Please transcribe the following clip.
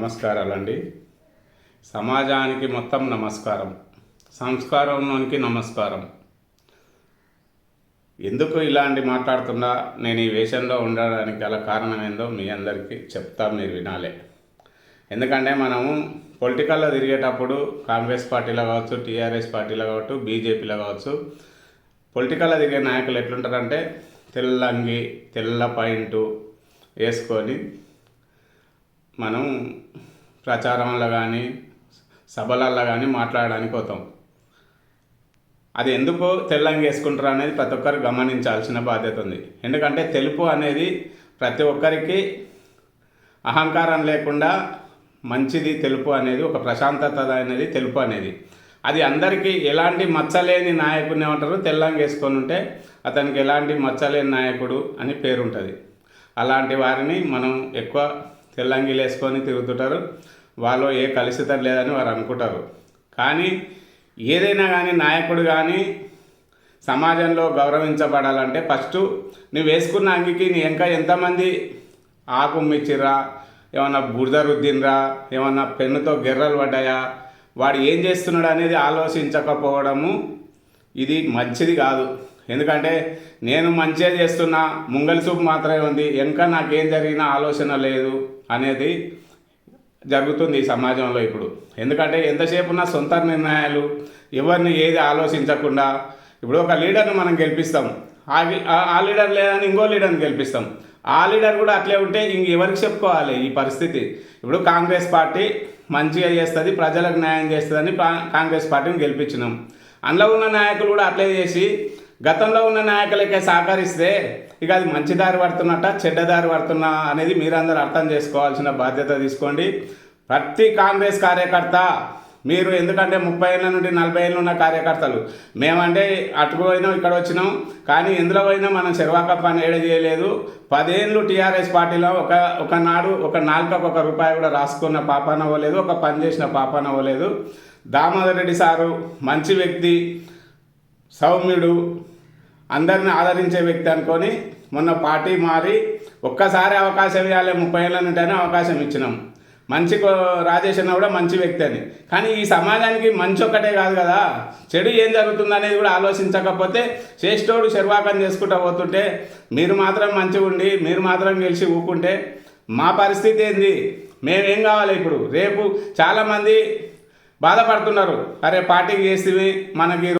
నమస్కారాలండి. సమాజానికి మొత్తం నమస్కారం. సంస్కారంలోనికి నమస్కారం. ఎందుకు ఇలాంటి మాట్లాడుతున్నా? నేను ఈ వేషంలో ఉండడానికి గల కారణం ఏందో మీ అందరికీ చెప్తా మీరు వినాలే. ఎందుకంటే మనము పొలిటికల్లో తిరిగేటప్పుడు కాంగ్రెస్ పార్టీలో కావచ్చు టీఆర్ఎస్ పార్టీలో కావచ్చు బీజేపీలో కావచ్చు పొలిటికల్లో తిరిగే నాయకులు ఎట్లుంటారంటే తెల్లంగి తెల్ల పాయింట్ వేసుకొని మనం ప్రచారంలో కానీ సభలల్లో కానీ మాట్లాడడానికి పోతాం. అది ఎందుకు తెల్లంగి వేసుకుంటారు అనేది ప్రతి ఒక్కరు గమనించాల్సిన బాధ్యత ఉంది. ఎందుకంటే తెలుపు అనేది ప్రతి ఒక్కరికి అహంకారం లేకుండా మంచిది తెలుపు అనేది ఒక ప్రశాంతత అనేది తెలుపు అనేది. అది అందరికీ ఎలాంటి మచ్చలేని నాయకుడిని ఏమంటారు? తెల్లంగి వేసుకొని ఉంటే అతనికి ఎలాంటి మచ్చలేని నాయకుడు అని పేరు ఉంటుంది అలాంటి వారిని మనం ఎక్కువ తెల్లంగిలు వేసుకొని తిరుగుతుంటారు. వాళ్ళు ఏ కలుషితం లేదని వారు అనుకుంటారు. కానీ ఏదైనా కానీ నాయకుడు కానీ సమాజంలో గౌరవించబడాలంటే ఫస్ట్ నువ్వు వేసుకున్న అంగికి నీ ఇంకా ఎంతమంది ఆకు మిచ్చిర్రా ఏమన్నా బురద రుద్దినరా ఏమన్నా పెన్నుతో గెర్రలు పడ్డాయా వాడు ఏం చేస్తున్నాడు అనేది ఆలోచించకపోవడము ఇది మంచిది కాదు. ఎందుకంటే నేను మంచిగా చేస్తున్నా ముంగలి చూపు మాత్రమే ఉంది. ఇంకా నాకేం జరిగినా ఆలోచన లేదు అనేది జరుగుతుంది ఈ సమాజంలో ఇప్పుడు. ఎందుకంటే ఎంతసేపు ఉన్న సొంత నిర్ణయాలు ఎవరిని ఏది ఆలోచించకుండా ఇప్పుడు ఒక లీడర్ని మనం గెలిపిస్తాం. ఆ లీడర్ లేదని ఇంకో లీడర్ని గెలిపిస్తాం. ఆ లీడర్ కూడా అట్లే ఉంటే ఇంక ఎవరికి చెప్పుకోవాలి ఈ పరిస్థితి? ఇప్పుడు కాంగ్రెస్ పార్టీ మంచిగా చేస్తుంది ప్రజలకు న్యాయం చేస్తుందని పా- కాంగ్రెస్ పార్టీని గెలిపించినాం. అందులో ఉన్న నాయకులు కూడా అట్లే చేసి గతంలో ఉన్న నాయకులకే సహకరిస్తే ఇక అది మంచి దారి పడుతున్నట్ట చెడ్డ దారి పడుతున్నా అనేది మీరందరూ అర్థం చేసుకోవాల్సిన బాధ్యత తీసుకోండి. ప్రతి కాంగ్రెస్ కార్యకర్త మీరు ఎందుకంటే ముప్పై ఏళ్ళ నుండి నలభై ఏళ్ళు ఉన్న కార్యకర్తలు మేమంటే అటుకు పోయినాం ఇక్కడ వచ్చినాం కానీ ఎందులో పోయినా మనం శర్వాక పని ఏడ చేయలేదు. పదేళ్ళు టీఆర్ఎస్ పార్టీలో ఒక ఒక నాడు ఒక నాలుకకు ఒక రూపాయి కూడా రాసుకున్న పాపాన అవ్వలేదు ఒక పని చేసిన పాపాన అవ్వలేదు దామోదర్ రెడ్డి సారు మంచి వ్యక్తి సౌమ్యుడు అందరిని ఆదరించే వ్యక్తి అనుకొని మొన్న పార్టీ మారి ఒక్కసారి అవకాశం ఇవ్వాలి ముప్పై ఏళ్ళ నుండి అవకాశం ఇచ్చినాం. మంచి కో- రాజేష్ అన్న కూడా మంచి వ్యక్తి అని. కానీ ఈ సమాజానికి మంచి ఒక్కటే కాదు కదా. చెడు ఏం జరుగుతుంది అనేది కూడా ఆలోచించకపోతే శ్రేష్ఠోడు శర్వాకం చేసుకుంటూ పోతుంటే మీరు మాత్రం మంచిగా ఉండి మీరు మాత్రం గెలిచి ఊకుంటే మా పరిస్థితి ఏంది? మేమేం కావాలి ఇప్పుడు? రేపు చాలామంది బాధపడుతున్నారు. అరే పార్టీకి చేస్తే మనకి